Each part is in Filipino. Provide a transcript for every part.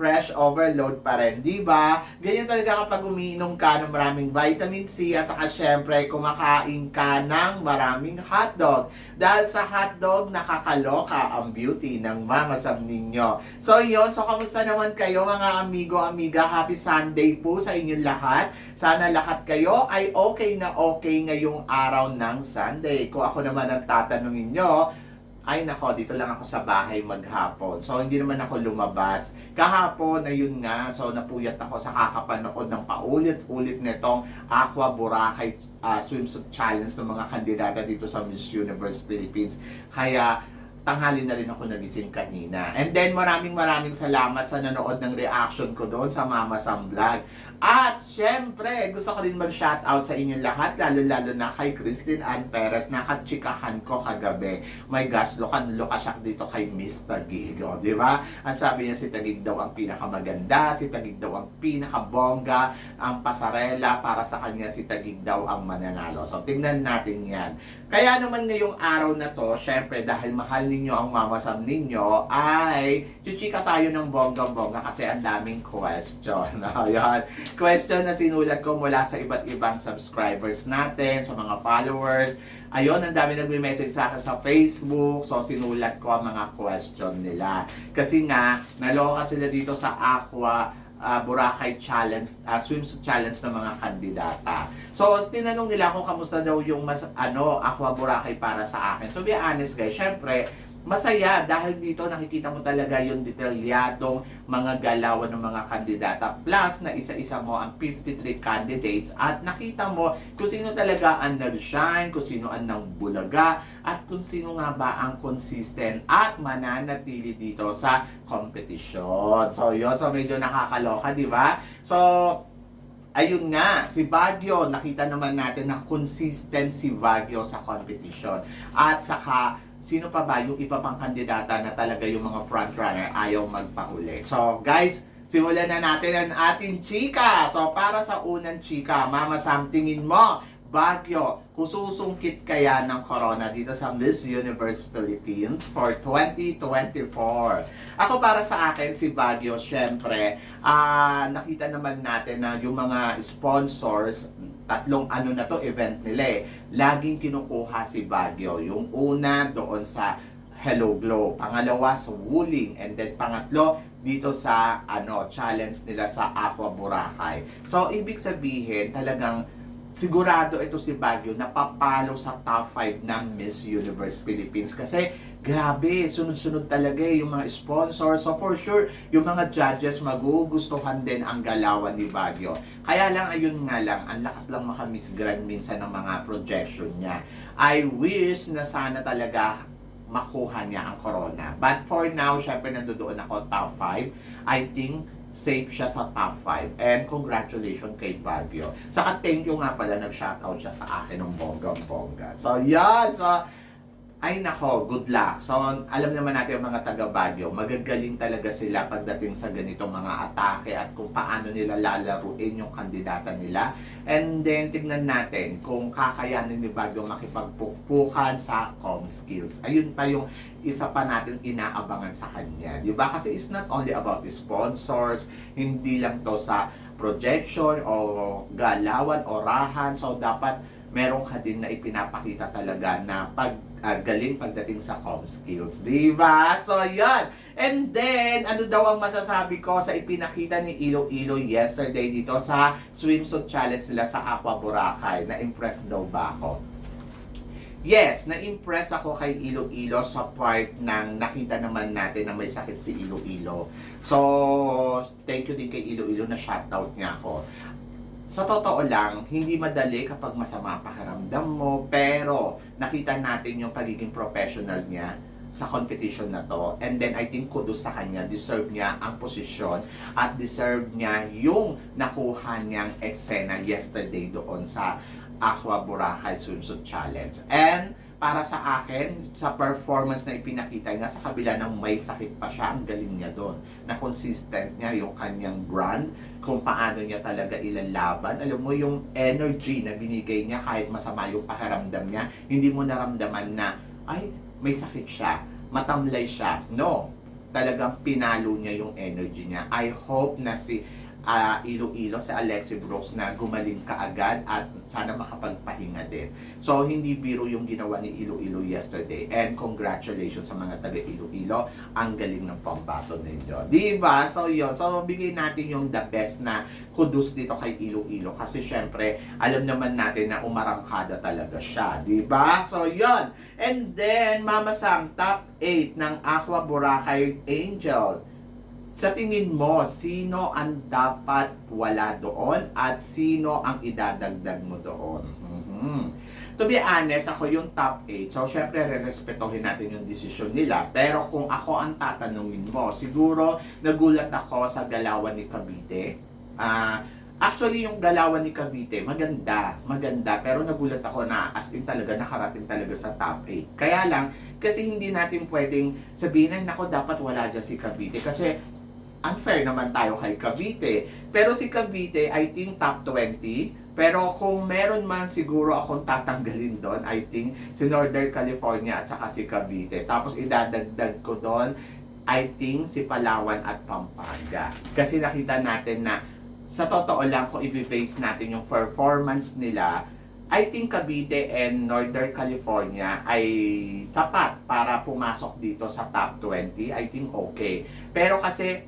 fresh overload pa rin, di ba? Ganyan talaga kapag umiinom ka ng maraming vitamin C at saka syempre kumakain ka ng maraming hotdog. Dahil sa hotdog, nakakaloka ang beauty ng Mama Sam ninyo. So yun, so kamusta naman kayo mga amigo, amiga? Happy Sunday po sa inyong lahat. Sana lahat kayo ay okay na okay ngayong araw ng Sunday. Kung ako naman ang tatanungin nyo, ay nako, dito lang ako sa bahay maghapon. So, hindi naman ako lumabas. Kahapon, ayun nga, so napuyat ako sa kakapanood ng paulit-ulit nitong Aqua Boracay ah, Swimsuit Challenge ng mga kandidata dito sa Miss Universe Philippines. Kaya, tanghali na rin ako nagising kanina. And then, maraming maraming salamat sa nanood ng reaction ko doon sa Mama Sam Vlog. At, syempre, gusto ko rin mag-shoutout sa inyong lahat, lalo-lalo na kay Christine Ann Perez, nakatsikahan ko kagabi. My gosh, lukan-luka siya dito kay Miss Tagig, o, di ba? Ang sabi niya si Tagig daw ang pinakamaganda, si Tagig daw ang pinakabongga, ang pasarela, para sa kanya si Tagig daw ang mananalo. So, tingnan natin yan. Kaya naman ngayong araw na to, syempre dahil mahal ninyo ang mamasam ninyo, ay chichika tayo ng bonggang-bongga kasi ang daming question. Ayan. Question na sinulat ko mula sa iba't ibang subscribers natin, sa mga followers. Ayun, ang dami nagme-message sa akin sa Facebook. So, sinulat ko ang mga question nila. Kasi nga, naloka sila dito sa Aqua uh, Boracay Challenge, uh, swimsuit challenge ng mga kandidata. So, tinanong nila kung kamusta daw yung mas, ano, Aqua Boracay para sa akin. To be honest guys, syempre, masaya dahil dito nakikita mo talaga yung detalyadong mga galawan ng mga kandidata plus na isa-isa mo ang 53 candidates at nakita mo kung sino talaga ang nag-shine, kung sino ang nang bulaga at kung sino nga ba ang consistent at mananatili dito sa competition. So yun, so medyo nakakaloka, di ba? So Ayun nga, si Baguio, nakita naman natin na consistent si Baguio sa competition. At saka, sino pa ba yung iba pang kandidata na talaga yung mga frontrunner ayaw magpahuli. So guys, simulan na natin ang ating chika. So para sa unang chika, Mama Sam, tingin mo, Baguio, kung susungkit kaya ng corona dito sa Miss Universe Philippines for 2024. Ako para sa akin, si Baguio, syempre, ah nakita naman natin na yung mga sponsors, tatlong ano na to, event nila eh, laging kinukuha si Baguio. Yung una doon sa Hello Glow, pangalawa sa Wuling, and then pangatlo dito sa ano challenge nila sa Aqua Boracay. So, ibig sabihin, talagang sigurado ito si Baguio na papalo sa top 5 ng Miss Universe Philippines kasi grabe, sunod-sunod talaga eh, yung mga sponsors. So for sure, yung mga judges magugustuhan din ang galawan ni Baguio. Kaya lang, ayun nga lang, ang lakas lang makamiss grand minsan ng mga projection niya. I wish na sana talaga makuha niya ang corona. But for now, syempre nandoon ako top 5. I think safe siya sa top 5. And congratulations kay Baguio. Saka thank you nga pala, nag-shoutout siya sa akin ng bonggang-bongga. So, yan! So, ay nako, good luck. So, alam naman natin ang mga taga Baguio, magagaling talaga sila pagdating sa ganitong mga atake at kung paano nila lalaruin yung kandidata nila. And then, tignan natin kung kakayanin ni Baguio makipagpukpukan sa com skills. Ayun pa yung isa pa natin inaabangan sa kanya. Di ba? Kasi it's not only about sponsors, hindi lang to sa projection o galawan o rahan. So, dapat meron ka din na ipinapakita talaga na pag uh, galing pagdating sa com skills. Di ba? So, yan. And then, ano daw ang masasabi ko sa ipinakita ni Iloilo yesterday dito sa swimsuit challenge nila sa Aqua Boracay? Na-impress daw ba ako? Yes, na-impress ako kay Iloilo sa part ng nakita naman natin na may sakit si Iloilo. So, thank you din kay Iloilo na shoutout niya ako. Sa totoo lang, hindi madali kapag masama pakiramdam mo, pero nakita natin yung pagiging professional niya sa competition na to. And then I think kudos sa kanya, deserve niya ang posisyon at deserve niya yung nakuha niyang eksena yesterday doon sa Aqua Boracay Swimsuit Challenge. And para sa akin, sa performance na ipinakita niya, sa kabila ng may sakit pa siya, ang galing niya doon. Na consistent niya yung kanyang brand, kung paano niya talaga ilalaban. Alam mo, yung energy na binigay niya kahit masama yung pakiramdam niya, hindi mo naramdaman na, ay, may sakit siya, matamlay siya. No, talagang pinalo niya yung energy niya. I hope na si ah, Iloilo, si Alexi Brooks na gumaling kaagad at sana makapagpahinga din. So, hindi biro yung ginawa ni Iloilo yesterday. And congratulations sa mga taga Iloilo. Ang galing ng pambato ninyo. Di ba? So, yun. So, bigay natin yung the best na kudos dito kay Iloilo. Kasi syempre, alam naman natin na umarangkada talaga siya. Di ba? So, yun. And then, Mama Sam, top 8 ng Aqua Boracay Angel. Sa tingin mo, sino ang dapat wala doon at sino ang idadagdag mo doon? Mhm. To be honest, ako yung top 8. So, syempre, re-respetohin natin yung desisyon nila. Pero kung ako ang tatanungin mo, siguro nagulat ako sa galawan ni Cavite. Ah, actually, yung galawan ni Cavite, maganda, maganda. Pero nagulat ako na as in talaga, nakarating talaga sa top 8. Kaya lang, kasi hindi natin pwedeng sabihin, ay nako, dapat wala dyan si Cavite. Kasi unfair naman tayo kay Cavite. Pero si Cavite, I think top 20. Pero kung meron man siguro akong tatanggalin doon, I think si Northern California at saka si Cavite. Tapos idadagdag ko doon, I think si Palawan at Pampanga. Kasi nakita natin na sa totoo lang kung i-base natin yung performance nila, I think Cavite and Northern California ay sapat para pumasok dito sa top 20. I think okay. Pero kasi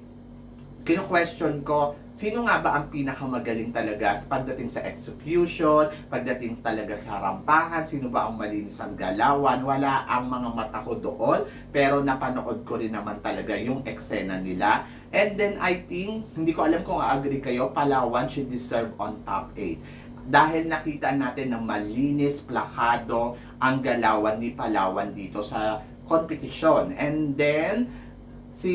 kino-question ko, sino nga ba ang pinakamagaling talaga pagdating sa execution, pagdating talaga sa rampahan, sino ba ang malinis ang galawan, wala ang mga mata ko doon, pero napanood ko rin naman talaga yung eksena nila. And then I think, hindi ko alam kung agree kayo, Palawan should deserve on top 8 dahil nakita natin na malinis, plakado ang galawan ni Palawan dito sa competition. And then, si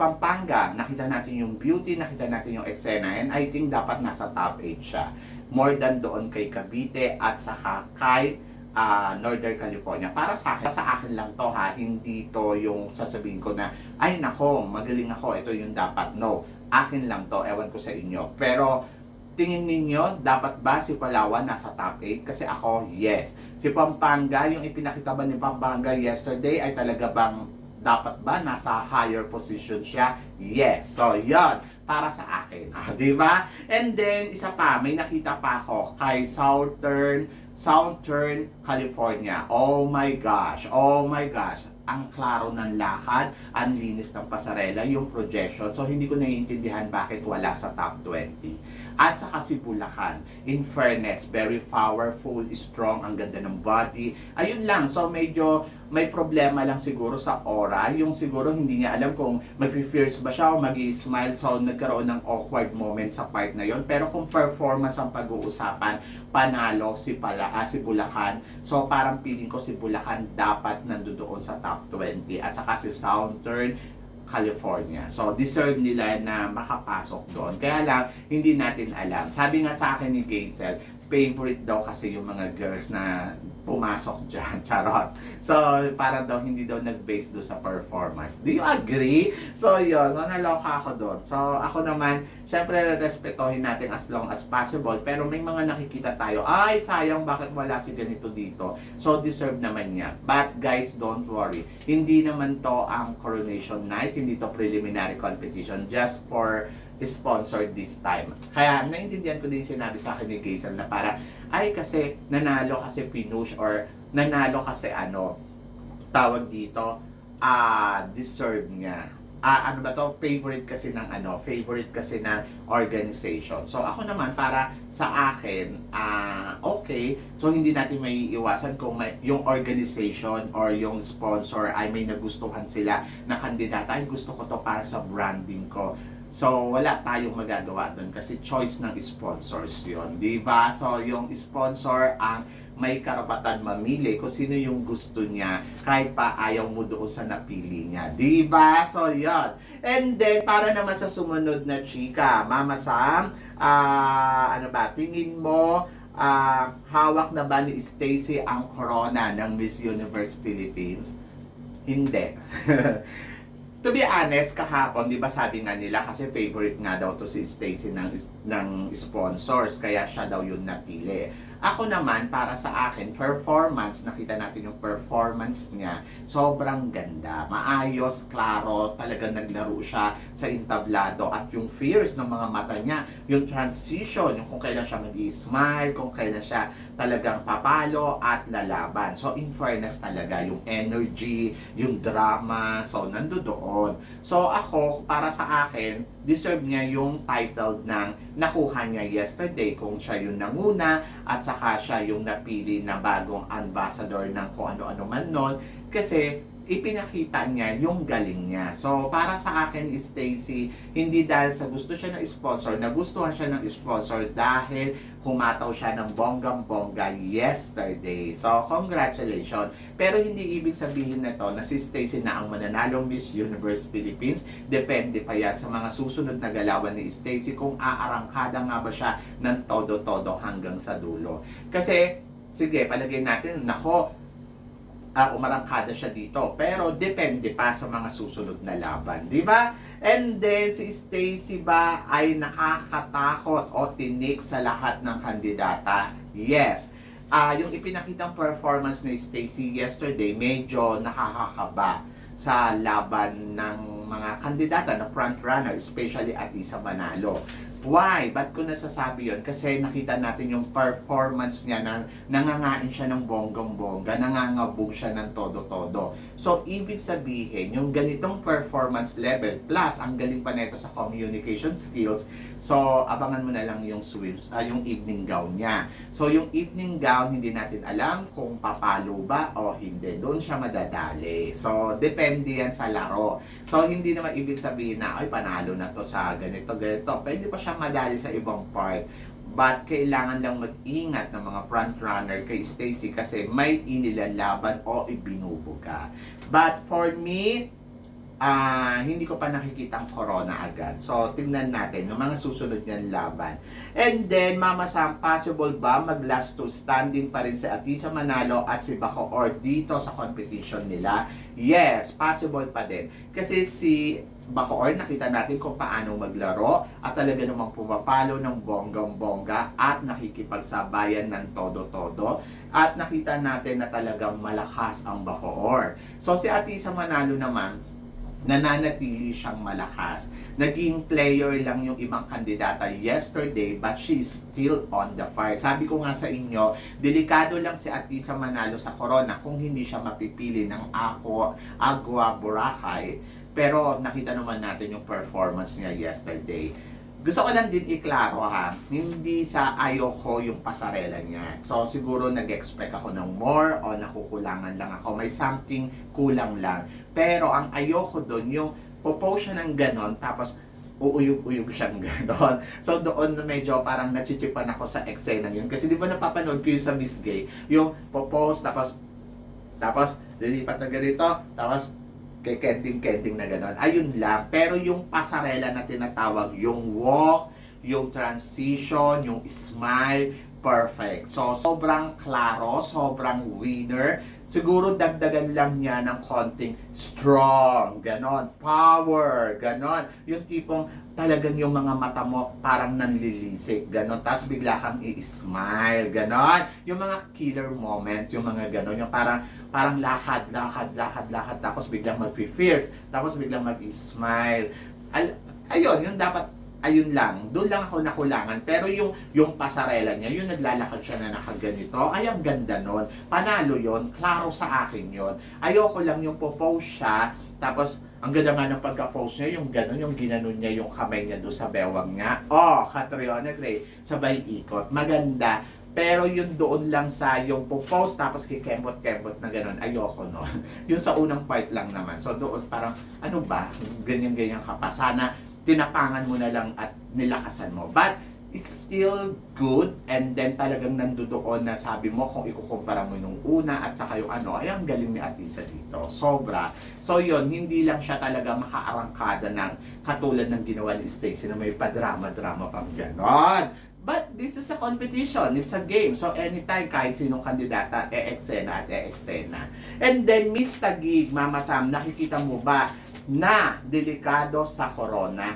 Pampanga, nakita natin yung beauty, nakita natin yung eksena, and I think dapat nasa top 8 siya. More than doon kay Cavite at saka kay ah, Northern California. Para sa akin, sa akin lang to ha, hindi to yung sasabihin ko na, ay nako, magaling ako, ito yung dapat. No, akin lang to, ewan ko sa inyo. Pero, tingin ninyo, dapat ba si Palawan nasa top 8? Kasi ako, yes. Si Pampanga, yung ipinakita ba ni Pampanga yesterday, ay talaga bang dapat ba nasa higher position siya? Yes. So, yon para sa akin. Ah, di ba? And then, isa pa, may nakita pa ako kay Southern, Southern California. Oh my gosh. Oh my gosh. Ang klaro ng lakad, ang linis ng pasarela, yung projection. So, hindi ko naiintindihan bakit wala sa top 20. At saka si Bulacan. In fairness, very powerful, strong, ang ganda ng body. Ayun lang. So, medyo may problema lang siguro sa aura. Yung siguro hindi niya alam kung mag-fierce ba siya o mag smile So, nagkaroon ng awkward moment sa part na yon Pero kung performance ang pag-uusapan, panalo si pala ah, si Bulacan. So, parang feeling ko si Bulacan dapat nandoon sa top 20. At saka si Southern California. So, deserve nila na makapasok doon. Kaya lang, hindi natin alam. Sabi nga sa akin ni Gaisel, favorite daw kasi yung mga girls na pumasok dyan. Charot. So, para daw hindi daw nag-base do sa performance. Do you agree? So, yun. So, naloka ako doon. So, ako naman, syempre, respetohin natin as long as possible. Pero may mga nakikita tayo, ay, sayang, bakit wala si ganito dito? So, deserve naman niya. But, guys, don't worry. Hindi naman to ang coronation night. Hindi to preliminary competition. Just for sponsored this time. Kaya naintindihan ko din sinabi sa akin ni Gaisel na para ay kasi nanalo kasi pinush or nanalo kasi ano tawag dito ah deserve niya. Ah, ano ba to? Favorite kasi ng ano, favorite kasi ng organization. So ako naman para sa akin, ah okay. So hindi natin may iwasan kung may, yung organization or yung sponsor ay may nagustuhan sila na kandidata. Ay gusto ko to para sa branding ko So, wala tayong magagawa doon kasi choice ng sponsors yon di ba? So, yung sponsor ang may karapatan mamili kung sino yung gusto niya kahit pa ayaw mo doon sa napili niya. Di ba? So, yon And then, para naman sa sumunod na chika, Mama Sam, ah, ano ba, tingin mo, ah, hawak na ba ni Stacy ang corona ng Miss Universe Philippines? Hindi. to be honest, kahapon, di ba sabi nga nila, kasi favorite nga daw to si Stacy ng, ng sponsors, kaya siya daw yung napili. Ako naman, para sa akin, performance, nakita natin yung performance niya, sobrang ganda. Maayos, klaro, talagang naglaro siya sa intablado at yung fears ng mga mata niya, yung transition, yung kung kailan siya mag-smile, kung kailan siya talagang papalo at lalaban. So, in fairness talaga, yung energy, yung drama, so, nandoon. So, ako, para sa akin, deserve niya yung title ng nakuha niya yesterday kung siya yung nanguna at saka siya yung napili na bagong ambassador ng kung ano-ano man nun kasi ipinakita niya yung galing niya. So, para sa akin, Stacy, hindi dahil sa gusto siya ng sponsor, nagustuhan siya ng sponsor dahil humataw siya ng bonggang-bongga yesterday. So, congratulations. Pero hindi ibig sabihin na to na si Stacy na ang mananalong Miss Universe Philippines. Depende pa yan sa mga susunod na galawan ni Stacy kung aarangkada nga ba siya ng todo-todo hanggang sa dulo. Kasi, sige, palagay natin, nako, uh, umarangkada siya dito. Pero depende pa sa mga susunod na laban, di ba? And then si Stacy ba ay nakakatakot o tinik sa lahat ng kandidata? Yes. Ah, yung ipinakitang performance ni Stacy yesterday medyo nakakakaba sa laban ng mga kandidata na front runner, especially Atisa Manalo. Why? Ba't ko nasasabi yon? Kasi nakita natin yung performance niya na nangangain siya ng bonggang-bongga, nangangabog siya ng todo-todo. So, ibig sabihin, yung ganitong performance level, plus ang galing pa nito sa communication skills, so, abangan mo na lang yung swims, ah, yung evening gown niya. So, yung evening gown, hindi natin alam kung papalo ba o hindi. Doon siya madadali. So, depende yan sa laro. So, hindi naman ibig sabihin na, ay, panalo na to sa ganito, ganito. Pwede pa siya madali sa ibang part. But kailangan lang mag-ingat ng mga front runner kay Stacy kasi may inilalaban o ibinubuga. But for me, ah hindi ko pa nakikita ang corona agad. So, tingnan natin yung mga susunod niyang laban. And then, Mama Sam, possible ba mag-last to standing pa rin si Atisa Manalo at si Bako or dito sa competition nila? Yes, possible pa din. Kasi si Bacoor, nakita natin kung paano maglaro at talaga namang pumapalo ng bonggang-bongga at nakikipagsabayan ng todo-todo at nakita natin na talagang malakas ang Bacoor. So si Atisa Manalo naman, nananatili siyang malakas. Naging player lang yung ibang kandidata yesterday but she's still on the fire. Sabi ko nga sa inyo, delikado lang si Atisa Manalo sa corona kung hindi siya mapipili ng ako, Agua Boracay. Pero nakita naman natin yung performance niya yesterday. Gusto ko lang din iklaro ha, hindi sa ayoko yung pasarela niya. So siguro nag-expect ako ng more o nakukulangan lang ako. May something kulang lang. Pero ang ayoko doon yung popost siya ng ganon tapos uuyog-uyog siyang ganon. So doon medyo parang nachichipan ako sa eksena yun. Kasi di ba napapanood ko yung sa Miss Gay, yung popost tapos tapos lilipat na ganito, tapos kay kending-kending na gano'n. Ayun lang. Pero yung pasarela na tinatawag, yung walk, yung transition, yung smile, perfect. So, sobrang klaro, sobrang winner. Siguro dagdagan lang niya ng konting strong, ganon, power, ganon. Yung tipong talagang yung mga mata mo parang nanlilisik, ganon. Tapos bigla kang i-smile, ganon. Yung mga killer moment, yung mga ganon, yung parang parang lakad, lakad, lakad, lakad, tapos biglang mag-fierce, tapos biglang mag-smile. Al- ayun, yung dapat ayun lang, doon lang ako nakulangan. Pero yung yung pasarela niya, yung naglalakad siya na nakaganito, ay ang ganda nun. Panalo yon klaro sa akin yon Ayoko lang yung popost siya, tapos ang ganda nga ng pagka-post niya, yung gano'n, yung ginanon niya yung kamay niya doon sa bewang niya. Oh, Catriona Gray, sabay ikot. Maganda. Pero yun doon lang sa yung post tapos kikembot-kembot na gano'n, ayoko no. yun sa unang part lang naman. So doon parang, ano ba, ganyan-ganyan ka pa. Sana tinapangan mo na lang at nilakasan mo. But, it's still good and then talagang nandoon na sabi mo kung ikukumpara mo nung una at saka yung ano, ay ang galing ni Atisa dito. Sobra. So yun, hindi lang siya talaga makaarangkada ng katulad ng ginawa ni Stacey na may padrama-drama pang ganon. But this is a competition, it's a game. So anytime kahit sinong kandidata, e-eksena at e-eksena. And then Miss Tagig, Mama Sam, nakikita mo ba na delikado sa corona?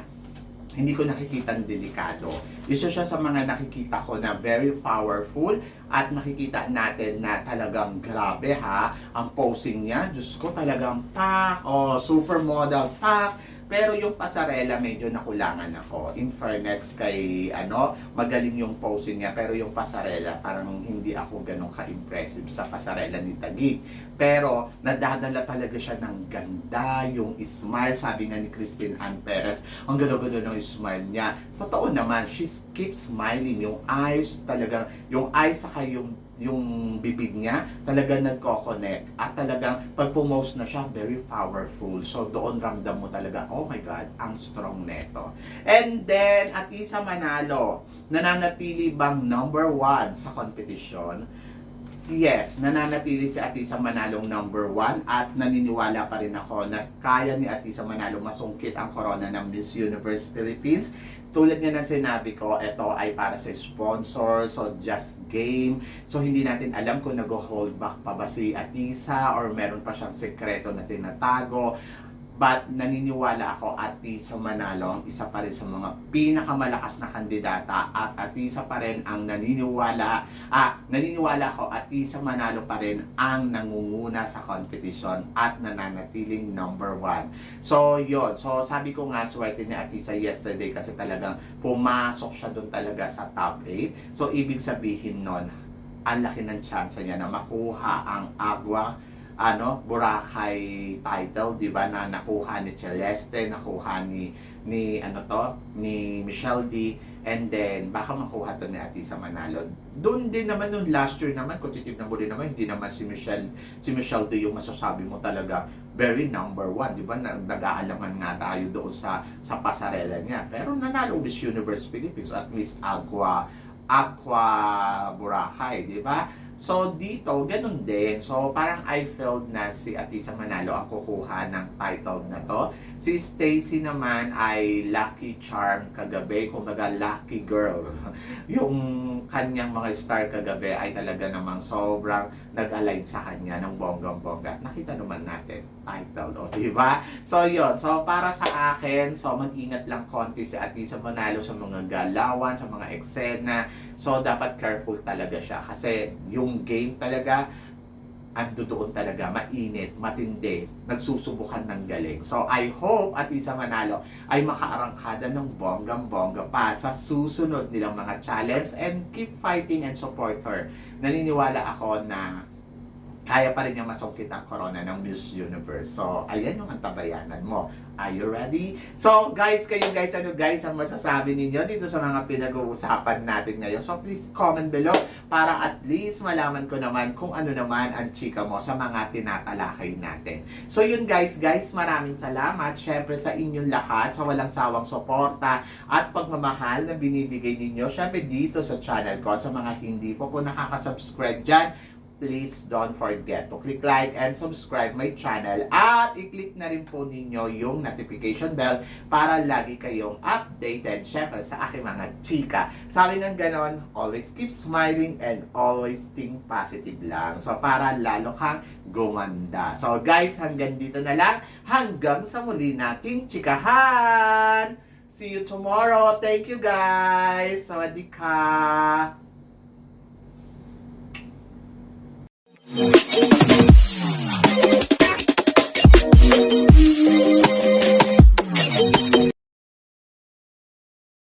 Hindi ko nakikita delikado. Isa siya sa mga nakikita ko na very powerful at nakikita natin na talagang grabe ha. Ang posing niya, Diyos ko talagang pak, oh, supermodel pak. Pero yung pasarela medyo nakulangan ako. In fairness kay ano, magaling yung posing niya pero yung pasarela parang hindi ako ganun ka-impressive sa pasarela ni Taguig. Pero nadadala talaga siya ng ganda, yung smile, sabi nga ni Christine Ann Perez, ang ganda-ganda ng smile niya. Totoo naman, she keeps smiling, yung eyes talaga, yung eyes saka yung yung bibig niya talaga nagko-connect at talagang pag pumost na siya very powerful. So doon ramdam mo talaga oh my god ang strong neto. And then at isa manalo nananatili bang number one sa competition Yes, nananatili si Atisa Manalong number one at naniniwala pa rin ako na kaya ni Atisa Manalo masungkit ang corona ng Miss Universe Philippines. Tulad nga ng sinabi ko, ito ay para sa sponsor, so just game. So hindi natin alam kung nag-hold back pa ba si Atisa or meron pa siyang sekreto na tinatago. But naniniwala ako at sa Manalo ang isa pa rin sa mga pinakamalakas na kandidata at Atisa pa rin ang naniniwala ah, naniniwala ako at sa Manalo pa rin ang nangunguna sa competition at nananatiling number one. So yon so sabi ko nga swerte ni Atisa yesterday kasi talagang pumasok siya doon talaga sa top 8. So ibig sabihin nun, ang laki ng chance niya na makuha ang Agua ano, Boracay title, 'di ba, na nakuha ni Celeste, nakuha ni ni ano to, ni Michelle D, and then baka makuha to ni Atisa Manalo. Doon din naman nung last year naman, kung titignan mo din naman, hindi naman si Michelle, si Michelle D yung masasabi mo talaga very number one, 'di ba? Nag- Nag-aalaman nga tayo doon sa sa pasarela niya. Pero nanalo Miss Universe Philippines at Miss Aqua Aqua Boracay, 'di ba? So dito, ganun din. So parang I felt na si Atisa Manalo ang kukuha ng title na to. Si Stacy naman ay lucky charm kagabi, kumbaga lucky girl. yung kanyang mga star kagabi ay talaga namang sobrang nag-align sa kanya ng bonggang-bongga. Nakita naman natin, title, o di ba? So yon so para sa akin, so mag-ingat lang konti si Atisa Manalo sa mga galawan, sa mga eksena. So dapat careful talaga siya kasi yung game talaga ando doon talaga, mainit, matindi, nagsusubukan ng galing. So, I hope at isa manalo ay makaarangkada ng bonggang-bongga pa sa susunod nilang mga challenge and keep fighting and support her. Naniniwala ako na kaya pa rin niya masungkit ang corona ng Miss Universe. So, ayan yung antabayanan mo. Are you ready? So, guys, kayo guys, ano guys ang masasabi ninyo dito sa mga pinag-uusapan natin ngayon? So, please comment below para at least malaman ko naman kung ano naman ang chika mo sa mga tinatalakay natin. So, yun guys, guys, maraming salamat syempre sa inyong lahat sa walang sawang suporta at pagmamahal na binibigay ninyo syempre dito sa channel ko at sa mga hindi po po nakaka-subscribe dyan please don't forget to click like and subscribe my channel at i-click na rin po ninyo yung notification bell para lagi kayong updated syempre sa aking mga chika. Sabi ng ganon, always keep smiling and always think positive lang. So para lalo kang gumanda. So guys, hanggang dito na lang. Hanggang sa muli nating chikahan! See you tomorrow. Thank you guys. Sawadee ka. Thank you.